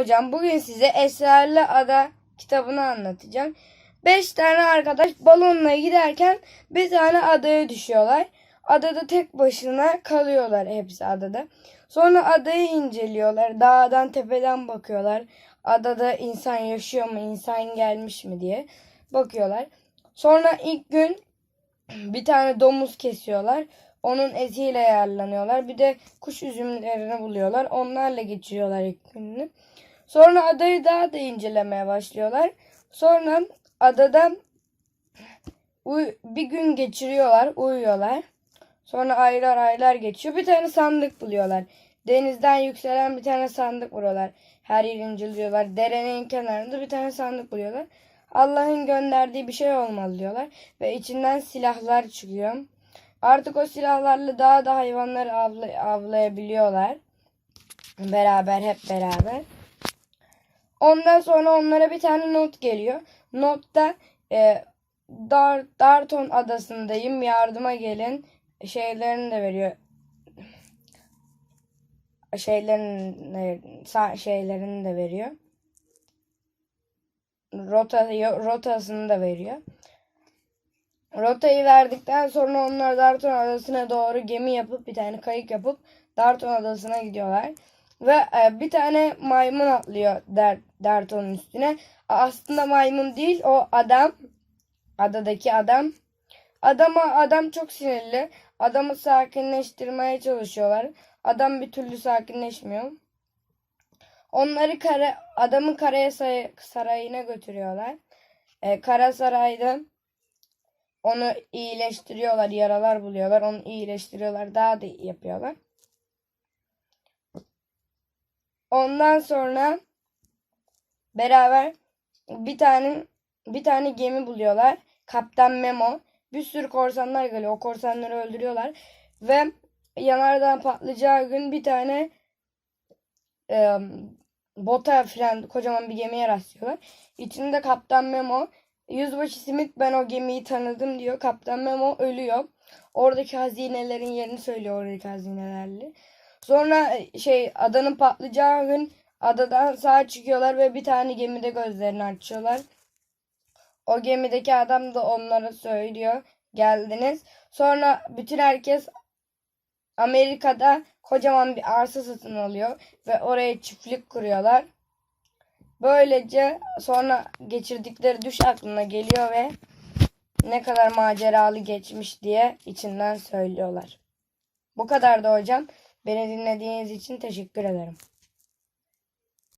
hocam bugün size Esrarlı Ada kitabını anlatacağım. Beş tane arkadaş balonla giderken bir tane adaya düşüyorlar. Adada tek başına kalıyorlar hepsi adada. Sonra adayı inceliyorlar. Dağdan tepeden bakıyorlar. Adada insan yaşıyor mu, insan gelmiş mi diye bakıyorlar. Sonra ilk gün bir tane domuz kesiyorlar. Onun etiyle yararlanıyorlar. Bir de kuş üzümlerini buluyorlar. Onlarla geçiriyorlar ilk gününü. Sonra adayı daha da incelemeye başlıyorlar. Sonra adada bir gün geçiriyorlar, uyuyorlar. Sonra aylar aylar geçiyor. Bir tane sandık buluyorlar. Denizden yükselen bir tane sandık buluyorlar. Her yeri inceliyorlar. Derenin kenarında bir tane sandık buluyorlar. Allah'ın gönderdiği bir şey olmalı diyorlar. Ve içinden silahlar çıkıyor. Artık o silahlarla daha da hayvanları avla- avlayabiliyorlar. Beraber hep beraber. Ondan sonra onlara bir tane not geliyor. Notta e, Dar, Darton adasındayım yardıma gelin şeylerini de veriyor. Şeylerini, sa- şeylerini de veriyor. Rota, rotasını da veriyor. Rotayı verdikten sonra onlar Darton Adası'na doğru gemi yapıp bir tane kayık yapıp Darton Adası'na gidiyorlar. Ve e, bir tane maymun atlıyor Der, Darton'un üstüne. Aslında maymun değil o adam. Adadaki adam. Adama adam çok sinirli. Adamı sakinleştirmeye çalışıyorlar. Adam bir türlü sakinleşmiyor. Onları kara, adamın karaya sarayına götürüyorlar. E, kara sarayda onu iyileştiriyorlar. Yaralar buluyorlar. Onu iyileştiriyorlar. Daha da yapıyorlar. Ondan sonra beraber bir tane bir tane gemi buluyorlar. Kaptan Memo. Bir sürü korsanlar geliyor. O korsanları öldürüyorlar. Ve yanardan patlayacağı gün bir tane e, bota falan kocaman bir gemiye rastlıyorlar. İçinde Kaptan Memo. Yüzbaşı Smith ben o gemiyi tanıdım diyor. Kaptan Memo ölüyor. Oradaki hazinelerin yerini söylüyor oradaki hazinelerle. Sonra şey adanın patlayacağı gün adadan sağ çıkıyorlar ve bir tane gemide gözlerini açıyorlar. O gemideki adam da onlara söylüyor. Geldiniz. Sonra bütün herkes Amerika'da kocaman bir arsa satın alıyor ve oraya çiftlik kuruyorlar. Böylece sonra geçirdikleri düş aklına geliyor ve ne kadar maceralı geçmiş diye içinden söylüyorlar. Bu kadar da hocam. Beni dinlediğiniz için teşekkür ederim.